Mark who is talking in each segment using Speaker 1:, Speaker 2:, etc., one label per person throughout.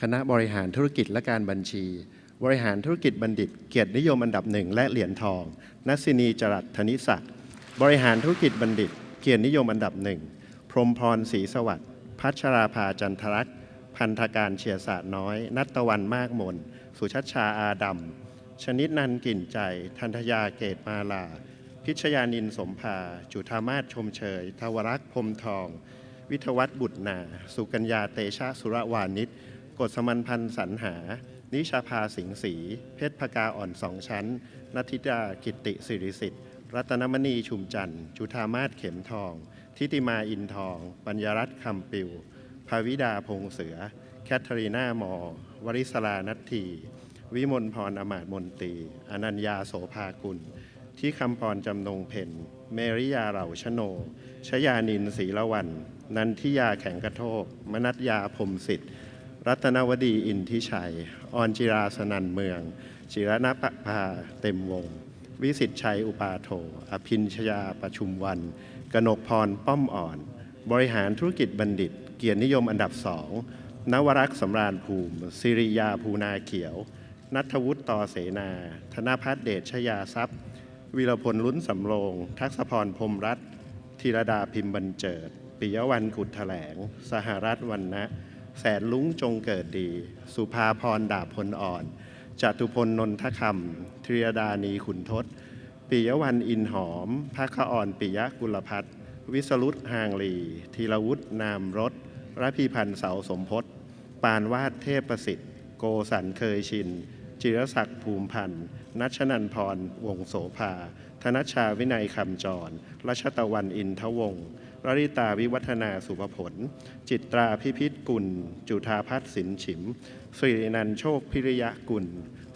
Speaker 1: คณะบริหารธุรกิจและการบัญชี บริหารธุรกิจบัณฑิต เกียรตินิยมอันดับหนึ่งและเหรียญทองนัสินีจรัตธนิศักดิ์บริหารธุรกิจบัณฑิต เกียรตินิยมอันดับหนึ่งพรมพรศรีสวัสดิ์พัชราภาจันทรักษ์พันธการเชียร์ศาสตร์น้อย นัตตะวันมากมน สุชัชชาอาดำชนิดนันกิ่นใจ ทันทยาเกตมาลา พิชยานินสมภา จุธามาศชมเชย ทวรักษ์พรมทอง วิทวัฒน์บุตรนา สุกัญญาเตชะสุรวานิช กฎสมันพันธ์สรรหา นิชาภาสิงห์สีเพชรพกาอ่อนสองชั้นนัทิดากิติสิริสิทธิ์รัตนมณีชุมจันทร์ จุธามาศเข็มทอง ทิติมาอินทอง ปัญญรัตน์คำปิว ภาวิดาพงเสือ แคทเธอรีนามอ วริศรานัทที วิมลพรอมาตมนตรีอนัญญาโสภากุล ที่คำพรจำนงเพนเมริยาเหล่าชโน ชยานินศรีละวัน นันทิยาแข็งกระโทกมนัตยาพรมสิทธิ์ รัตนวดีอินทิชัย ออนจิราสนันเมือง จิรณปภาเต็มวง วิสิทธิชัยอุปาโท อภินชยาประชุมวัน กนกพรป้อมอ่อน บริหารธุรกิจบัณฑิต เกียรตินิยมอันดับสองนวรักษ์สำราญภูมิ สิริยาภูนาเขียว นัทวุฒิต่อเสนา ธนพัฒน์เดชชยาทรัพย์วีรพลลุ้นสำโรง ทักษพรพรมรัตน์ธีรดาพิมพ์บรรเจิด ปิยวันกุดแถลง สหรัฐวันนะ แสนลุ้งจงเกิดดี สุภาพรดาพลอ่อนจตุพลนนทคำธีรดานีขุนทศปิยวันอินหอมภาคอ่อนปิยะกุลพัฒนวิสรุตหางลีธีรวุฒินามรถระพีพันธ์เสาสมพศปานวาดเทพประสิทธิ์ โกสันเคยชิน จิรศักดิ์ภูมิพันธ์นัชนันพรวงโสภา ธนชชาวินัยคำจรรัชตะวันอินทวงศ์ รริตาวิวัฒนาสุภผล จิตราพิพิธกุล จุธาพัฒสินฉิมสิรินันโชคพิริยะกุล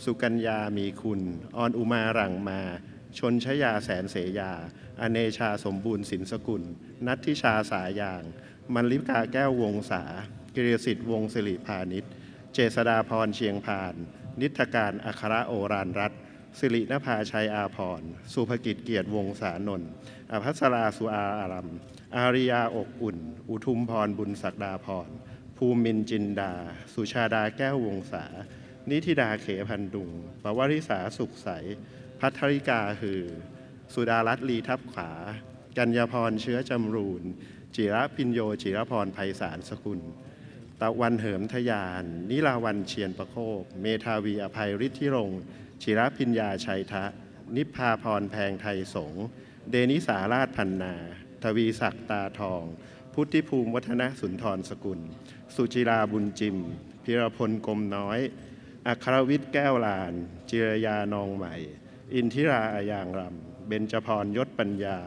Speaker 1: สุกัญญามีคุณ ออนอุมารังมา ชนชยาแสนเสยา อเนชาสมบูรณ์สินสกุล นัทธิชาสายาง มันลิกาแก้ววงศา กิริสิทธิ์วงศิริพานิชเจษดาพรเชียงพาน นิทการอัครโอรานรัตสิรินภาชัยอาพร สุภกิจเกียรติวงศานนท์อภัสราสุอาอารัม อาริยาอกอุ่น อุทุมพรบุญศักดาพร ภูมินจินดา สุชาดาแก้ววงศา นิธิดาเขพันดุง ปวริษาสุขใส พัทริกาหือ สุดารัตลีทับขวา กัญญาพรเชื้อจำรูน จิระพินโย จิรพรไพศาลสกุล ตะวันเหิมทยาน นิลาวันเชียนประโคกเมธาวีอภัยฤทธิรงค์จิรพิญญาชัยทะ นิพพาพรแพงไทยสงเดนิสาราชพันนา ทวีศักดิ์ตาทอง พุทธิภูมิวัฒนสุนทรสกุล สุจิราบุญจิม พิรพลกลมน้อย อัครวิทย์แก้วลาน จิรยานองใหม่ อินทิราอายางรำ เบญจพรยศปัญญา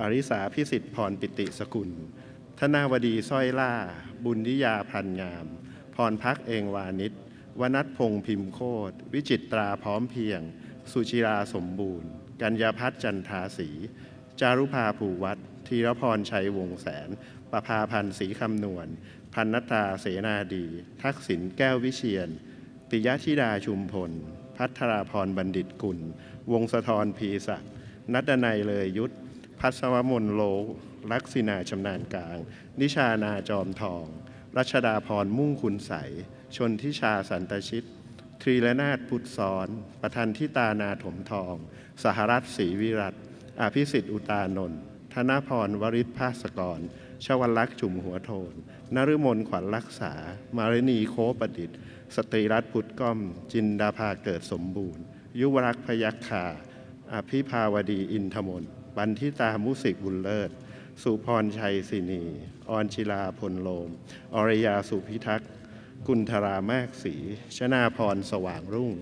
Speaker 1: อริสาพิสิทธิ์พรปิติสกุล ธนาวดีสร้อยล่า บุญนิยาพันงาม พรพักเองวานิชวนัทพงพิมพ์โคตวิจิตราพร้อมเพียง สุจิราสมบูรณ์ กัญญาพัฒน์จันทาสี จารุภาภูวัต ธีรพรชัยวงแสน ประภาพันธ์ศรีคำนวณ พันนตาเสนาดี ทักษิณแก้ววิเชียน ปิยธิดาชุมพล พัทราพรบัณฑิตกุล วงศธรพีศักดิ์นัดนัยเลยยุทธพัสวมนโลลักษินาชำนาญกลาง นิชานาจอมทอง รัชดาพรมุ่งคุณใส ชนทิชาสันตชิตทรีละนาถพุทธสอน ประทันทิตานาถมทอง สหรัฐศรีวิรัตอภิสิทธิ์อุตานนท์ นพรวริศภาสกร ชวลักษ์จุมหัวโทน นฤมลขวัญรักษา มารินีโคประดิษฐ์ สตรีรัตน์พุทธก้อม จินดาภาเกิดสมบูรณ์ ยุวรักษ์พยัคฆาอภิภาวดีอินทมน์บันทิตามุสิกบุญเลิศ สุพรชัยศินีออนชิลาพลโลม อรยาสุพิทักษ์กุณธรามากศรีชนาพรสว่างรุ่ง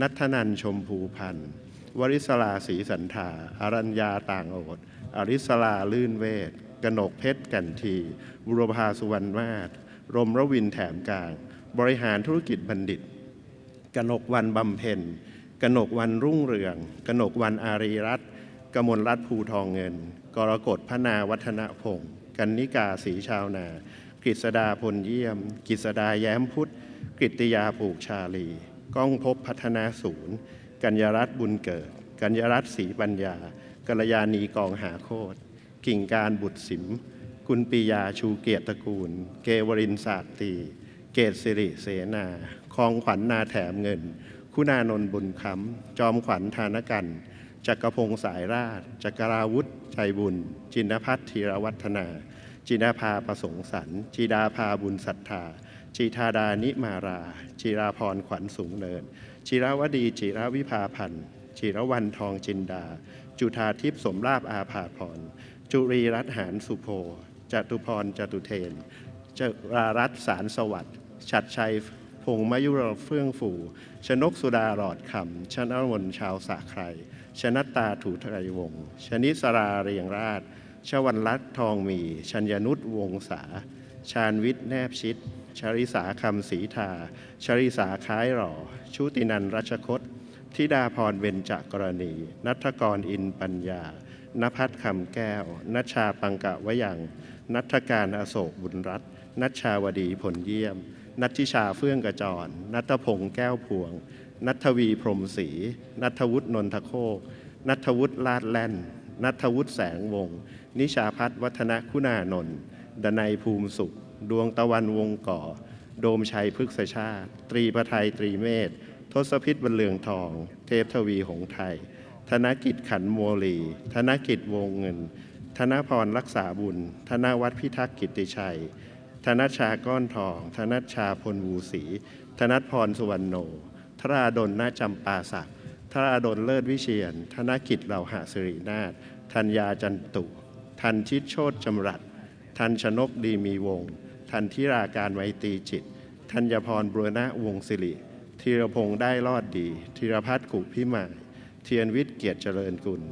Speaker 1: นัทนันชมพูพันธ์วริศราศรีสันธาอารัญญาต่างโอด อริศราลื่นเวทกนกเพชรกันทีบุรพาสุวรรณมาศรมรวินแถมกลาง บริหารธุรกิจบัณฑิต กนกวันบำเพ็ญกนกวันรุ่งเรือง กนกวันอารีรัตกมลรัตภูทองเงิน กรกฎพนาวัฒนพงศ์กันนิกาสีชาวนา กฤษดาพลเยี่ยม กฤษดาแย้มพุทธกฤติยาผูกชาลี ก้องพบพัฒนาศูนย์ กัญญรัตบุญเกิด กัญญรัตศรีปัญญา กัลยาณีกองหาโคตกิ่งการบุตรสิม กุลปียาชูเกียรติตระกูล เกวรินศาสตี เกตสิริเสนาคลองขวัญนาแถมเงิน คุณานนบุญคำจอมขวัญธานกันจักรพงศ์สายราชจักราวุธใจบุญ จินพัฒน์ธีรวัฒนา จินาภาประสงค์สรรจีดาภาบุญศรัทธาจีธาดานิมารา จีราพรขวัญสูงเนินจิรวดีจิรวิภาพันธ์จิรวันทองจินดา จุธาทิพย์สมราบอาภาพร จุรีรัตหานสุโพจตุพรจตุเทนจรารัตสารสวัสดิ์ชัดชัยพงษ์มยุรเฟื่องฟูชนกสุดาหลอดคำชนรวนชาวสาใคร ชนัตตาถูไทยวง ชนิสราเรียงราช ชวันรัตทองมี ชัญญนุษวงศา ชาญวิทย์แนบชิด ชริสาคำศรีทา ชริสาคล้ายหล่อ ชุตินันรัชคต ธิดาพรเบญจกรณี นัทกรอินปัญญานภัทรคำแก้วนัชชาปังกะวยังนัทการอโศกบุญรัตน์นัชชาวดีผลเยี่ยม นัทธิชาเฟื่องกระจร นัทพงษ์แก้วพวง นัทวีพรมศรีนัทวุฒินนทโคกนัทวุฒิลาดแล่น นัทวุฒิแสงวง นิชาพัฒวัฒนคุณานนท์ดนัยภูมิสุข ดวงตะวันวงก่อ โดมชัยพฤกษชาติ ตรีประไทยตรีเมธ ทศพิษบรรเลืองทอง เทพทวีหงส์ไทย ธนกิจขันโมลี ธนกิจวงเงิน ธนพรรักษาบุญ ธนวัฒนพิทักษ์กิติชัย ธนชาก้อนทอง ธนชาพลวูศรีธนพรสุวรรณโนธราดลนาจำปาศักดิ์ธราดลเลิศวิเชียน ธนกิจเหล่าหาสิรินาถธัญญาจันตุ ทันชิตโชตจำรัดทันชนกดีมีวงศ์ทันทิราการไวตีจิต ธัญพรบุรณะวงศ์สิริ ธีรพงษ์ได้รอดดีธีรพัฒน์กุพิมายเทียนวิทย์เกียรติเจริญกุล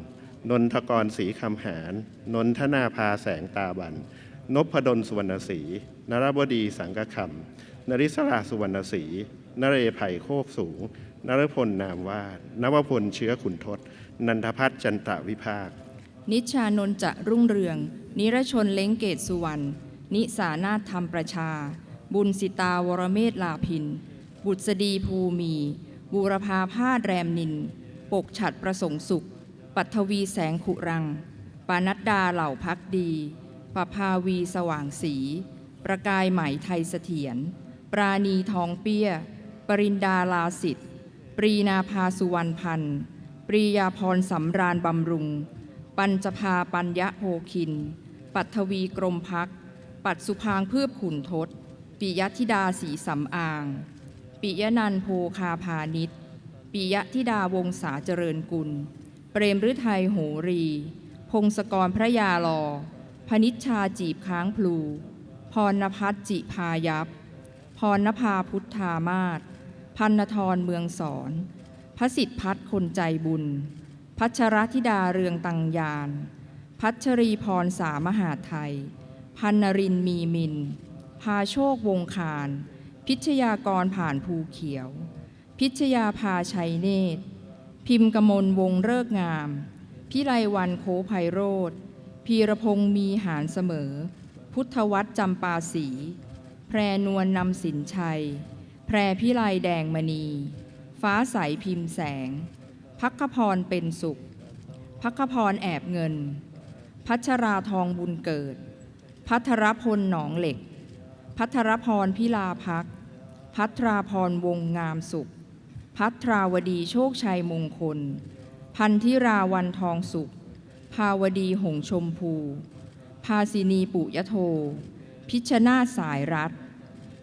Speaker 1: นนทกรศรีคำหาร นนทนาภาแสงตาบันนพดลสุวรรณศรีนรบดีสังกคำนริศราสุวรรณศรีนเรไผ่โคกสูงนรพลนามวาดนวพลเชื้อขุนทศ นันทพัฒน์จันตะวิภาค
Speaker 2: นิชานนจะรุ่งเรือง นิรชนเล้งเกตสุวรรณนิสานาธรรมประชา บุญสิตาวรเมศลาพิน บุษดีภูมี บูรพาพาดแรมนิน ปกฉัดประสงค์สุข ปัทวีแสงขุรัง ปานัดดาเหล่าพักดีปภาวีสว่างสี ประกายไหมไทยเสถียร ปราณีทองเปี้ย ปรินดาลาสิทธิ์ ปรีนาภาสุวรรณพันธ์ ปรียาพรสำราญบำรุง ปัญจภาปัญญะโพคิน ปัทวีกรมพัก ปัดสุพางเพื่อขุนทศปิยธิดาสีสำอาง ปิยนันโพคาพาณิชปิยะธิดาวงศาเจริญกุล เปรมฤทัยโหรี พงศกรพระยาลอ พนิชชาจีบค้างพลู พรณพัฒจิพายับพรณภาพุทธามาศพันธรเมืองสอน พระสิทธิพัฒน์คนใจบุญ พัชรธิดาเรืองตังยาน พัชรีพรสามหาไทย พันนรินมีมิน พาโชควงคาร พิชยากรผ่านภูเขียว พิชยาพาชัยเนตร พิมพ์กมลวงเลิกงาม พิไลวันโคไพโรธพีรพงษ์มีหารเสมอ พุทธวัฒน์จำปาสีแพรนวลนำสินชัย แพรพิไลแดงมณี ฟ้าใสพิมพ์แสง พักขพรเป็นสุข พักขพรแอบเงิน พัชราทองบุญเกิด พัทรพลหนองเหล็ก พัทรพรพิลาพัก พัทราพรวงงามสุข พัทราวดีโชคชัยมงคล พันธิราวันทองสุข ภาวดีหงชมพู ภาสินีปุยโท พิชนาสายรัฐ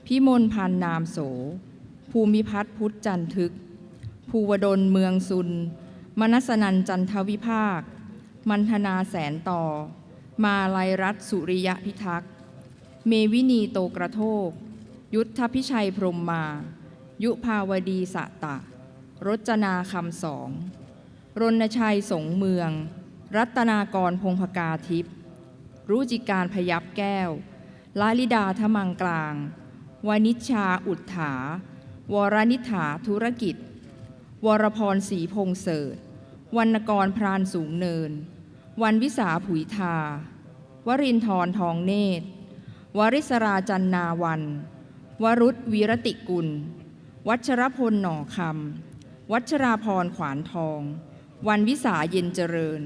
Speaker 2: พิมลพันนามโส ภูมิพัฒน์พุทธจันทึก ภูวดลเมืองซุน มนัสนันจันทวิภาค มันธนาแสนต่อ มาลัยรัตสุริยพิทักษ์ เมวินีโตกระโทก ยุทธพิชัยพรมมา ยุภาวดีสะตะ รจนาคำสอง รณชัยสงเมือง รัตนากรพงพกาทิพย์รุจิการพยับแก้วลาลิดาทมังกลาง วานิชชาอุดถา วรนิฐาธุรกิจ วรพรศรีพงเสิร์วรรณกรพรานสูงเนิน วันวิสาผุยทา วรินทรทองเนตร วริศราจันนาวัน วรุษวีรติกุล วัชรพลหน่อคำ วัชราพรขวานทอง วันวิสาเย็นเจริญ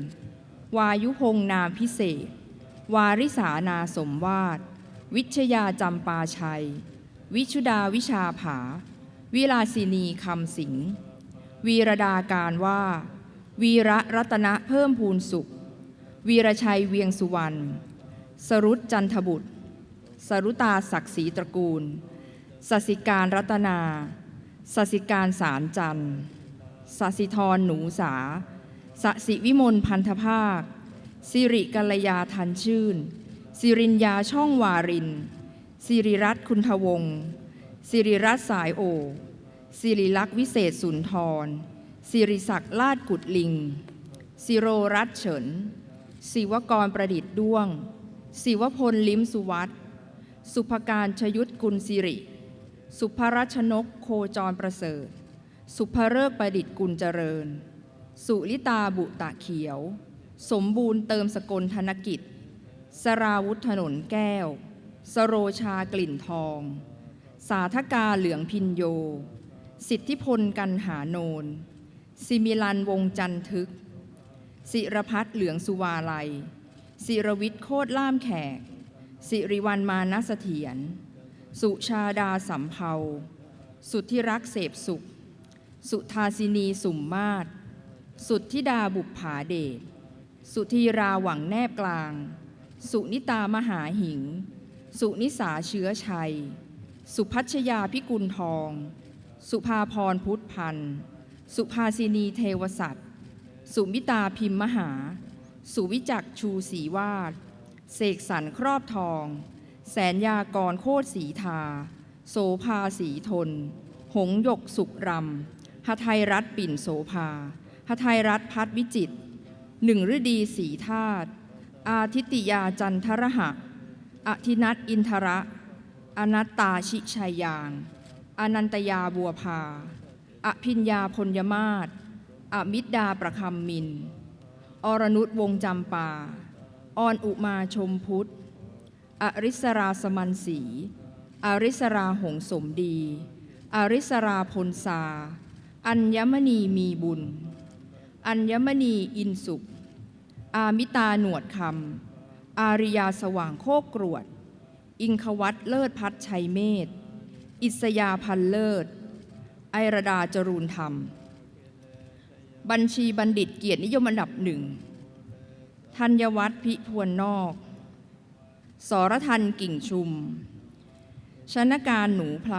Speaker 2: วายุพงนามพิเศษ วาริสานาสมวาด วิชยาจำปาชัย วิชุดาวิชาผา วิลาสินีคำสิง วีรดาการว่า วีระรัตนะเพิ่มพูนสุข วีรชัยเวียงสุวรรณ สรุตจันทบุตร สรุตาศักดิ์ศรีตระกูล สสิการรัตนาสสิการสารจันทร์สสิธรหนูสาสสิวิมลพันธภาค สิริกัลยาทันชื่น สิรินยาช่องวาริน สิริรัตน์คุณทวงศ์สิริรัตน์สายโอ สิริลักษณ์วิเศษสุนทร สิริศักดิ์ลาดกุดลิง สิโรรัตน์เฉิน ศิวกรประดิษฐ์ด้วง ศิวพลลิ้มสุวัตสุภการชยุทธกุลสิริ สุภรัชนกโคจรประเสริฐ สุภเริกประดิษฐ์กุลเจริญ สุลิตาบุตะเขียว สมบูรณ์เติมสกลธนกิจ สราวุธถนนแก้ว สโรชากลิ่นทอง สาธกาเหลืองพินโย สิทธิพลกันหาโนน สิมิลันวงจันทึก สิรพัฒน์เหลืองสุวาลัย สิรวิทย์โคตรล่ามแขก สิริวันมานะเถียร สุชาดาสัมเภา สุทธิรักเสพสุข สุทาสินีสุมมาศ สุทธิดาบุปผาเดช สุธีราหวังแนบกลาง สุนิตามหาหิง สุนิสาเชื้อชัย สุพัชยาพิกุลทอง สุภาพรพุทธพันธ์ สุภาสินีเทวสัตว์สุมิตาพิมพ์มหา สุวิจักชูศรีวาด เสกสรรครอบทอง แสนยากรโคตรสีทา โสภาสีทน หงหยกสุกรำหไทยรัฐปิ่นโสภาหไทยรัฐพัฒวิจิตหนึ่งฤดีสีธาตุอาทิตยาจันทรหะ อธินัทอินทระ อนัตตาชิชัยยางอนันตยาบัวพา อภิญญาพลยมาศอมิตรดาประคำมิน อรนุชวงจำปา ออนอุมาชมพุทธ อริสราสมันสีอริสราหงสมดี อริสราพลสา อัญมณีมีบุญ อัญมณีอินสุข อามิตาหนวดคำ อาริยาสว่างโคกกรวด อิงควัตเลิศพัฒชัยเมธ อิสยาพันเลิศ ไอรดาจรูนธรรม บัญชีบัณฑิตเกียรตินิยมอันดับหนึ่ง ธัญวัฒน์พิพวนนอก สรทันกิ่งชุม ชนการหนูไพร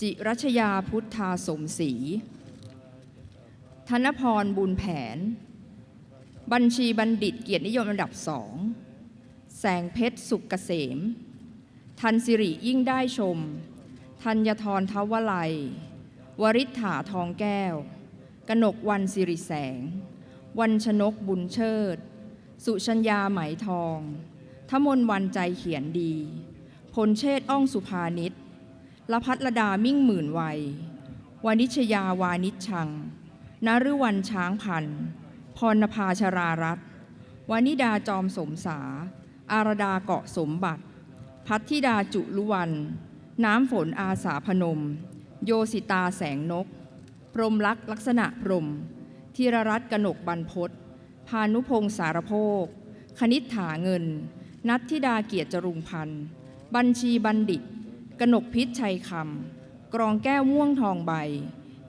Speaker 2: จิรัชยาพุทธาสมศรี ธนพรบุญแผน บัญชีบัณฑิตเกียรตินิยมอันดับสอง แสงเพชรสุกเกษม ทันสิริยิ่งได้ชม ธัญทรทวไลยวริษฐาทองแก้ว กนกวันสิริแสง วันชนกบุญเชิด สุชัญญาไหมทอง ทมนวันใจเขียนดี พลเชษอ้องสุภานิชละพัฒระดามิ่งหมื่นวัยวานิชยาวานิชชังนฤวันช้างพันธ์พรณภาชรารัตวานิดาจอมสมสา อารดาเกาะสมบัติ พัทธิดาจุลุวัน น้ำฝนอาสาพนม โยสิตาแสงนก พรมลักษณ์ลักษณะพรมธีรรัตน์กนกบรรพศพานุพงษ์สารโภค คณิษฐาเงิน นัทธิดาเกียรติจรุงพันธ์บัญชีบัณฑิต กนกพิษชัยคำกรองแก้วม่วงทองใบ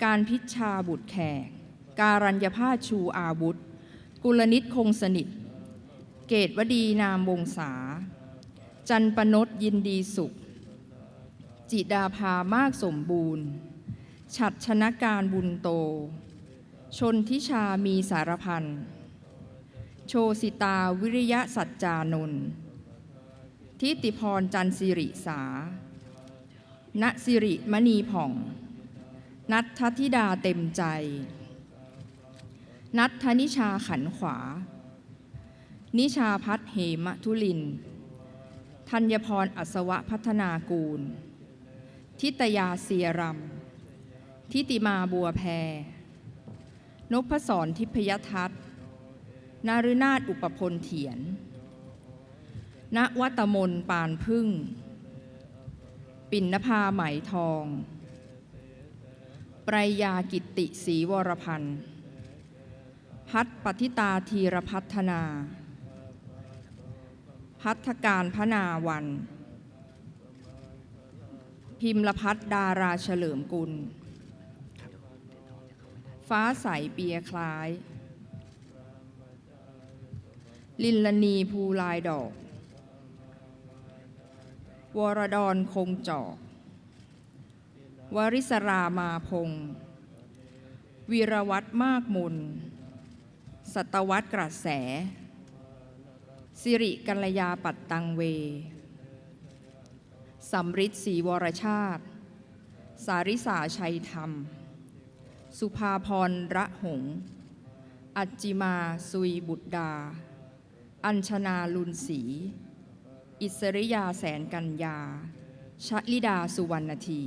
Speaker 2: การพิชชาบุตรแขก การัญญภาชูอาวุธ กุลนิตคงสนิท เกตวดีนามวงศา จันปนดยินดีสุข จิดาภามากสมบูรณ์ ฉัดชนะการบุญโต ชนทิชามีสารพัน โชสิตาวิริยะสัจจานนท์ทิติพรจันสิริสา ณสิริมณีผ่อง นัทธธิดาเต็มใจ นัทธนิชาขันขวา นิชาพัฒเหมทุลิน ธัญพรอัศวะพัฒนากูล ทิตยาเสียรำทิติมาบัวแพรนพศรทิพยทัศน์ นารุนาถอุปพลเถียน ณวัตมนปานพึ่ง ปิ่นนภาไหมทอง ปรยากิตติศรีวรพันธ์ พัฒปฏิตาธีรพัฒนา พัฒการพนาวัน พิมพ์ละพัฒดาราเฉลิมกุล ฟ้าใสเปียคล้าย ลินลนีภูลายดอก วรดรคงจอก วริศรามาพงศ์วีรวัตรมากมุลสัตวัตรกระแส สิริกัลยาปัตตังเวสำริดศรีวรชาติ สาริสาชัยธรรม สุภาพรระหงษ์อัจจิมา สุยบุตรดา อัญชนาลุนศรีอิสริยาแสนกัญญาชลิดาสุวรรณที